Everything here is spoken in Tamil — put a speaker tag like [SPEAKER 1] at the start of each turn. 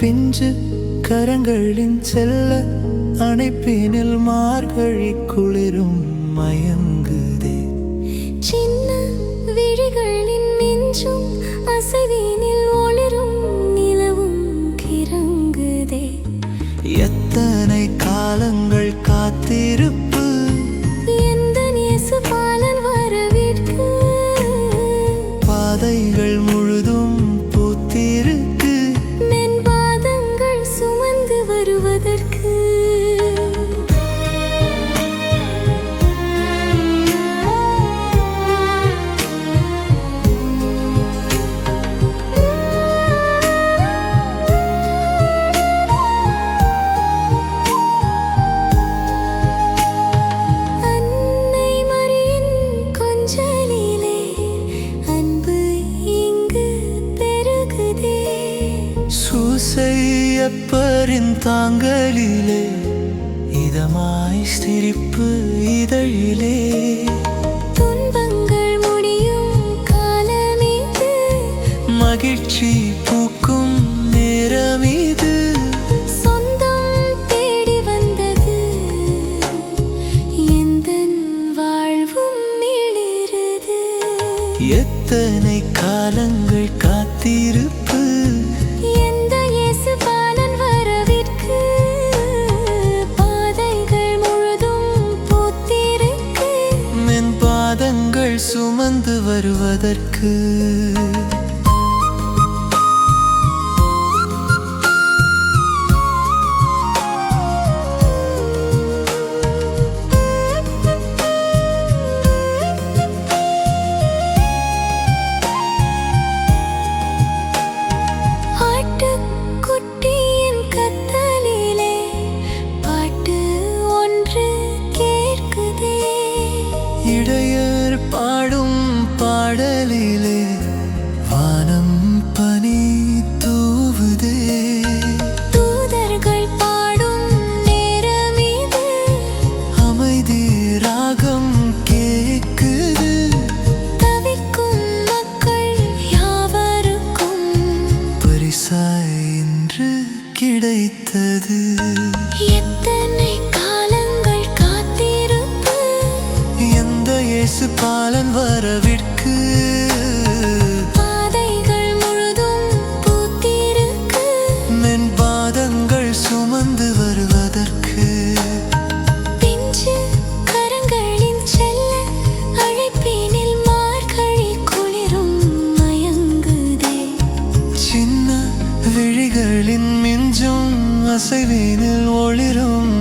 [SPEAKER 1] பிஞ்சு கரங்களின் செல்ல அணைப்பினில் மார்கழி குளிரும் மயங்குதே.
[SPEAKER 2] சின்ன விழிகளின் நெஞ்சும் அசைவினில் ஒளிரும் நிலவும் கிறங்குதே.
[SPEAKER 1] எத்தனை காலங்கள் காத்திருப்பு சூசையப்பரின் தாங்கலிலே இதமாய் சிரிப்பு இதழிலே.
[SPEAKER 2] துன்பங்கள் முடியும் காலமீது.
[SPEAKER 1] மகிழ்ச்சி பூக்கும் நேரமீது.
[SPEAKER 2] சொந்தம் தேடி வந்தது. எந்தன் வாழ்வும்
[SPEAKER 1] எத்தனை காலங்கள் வருவதற்கு பாடலிலே வானம் பனி தூவுதே.
[SPEAKER 2] தூதர்கள் பாடும் நேரமிது.
[SPEAKER 1] அமைதி ராகம் கேக்குது.
[SPEAKER 2] தவிக்கும் மக்கள் யாவருக்கும்.
[SPEAKER 1] பரிசாய் இன்று கிடைத்தது.
[SPEAKER 2] எத்தனை
[SPEAKER 1] இயேசு பாலன் வரவிற்கு.
[SPEAKER 2] பாதைகள் முழுதும் பூத்திருக்கு.
[SPEAKER 1] மென் பாதங்கள் சுமந்து வருவதற்கு.
[SPEAKER 2] பிஞ்சு கரங்களின் செல்ல அழைப்பினில் மார்கழி குளிரும் மயங்குதே.
[SPEAKER 1] சின்ன விழிகளின் மிஞ்சும் அசைவினில் ஒளிரும்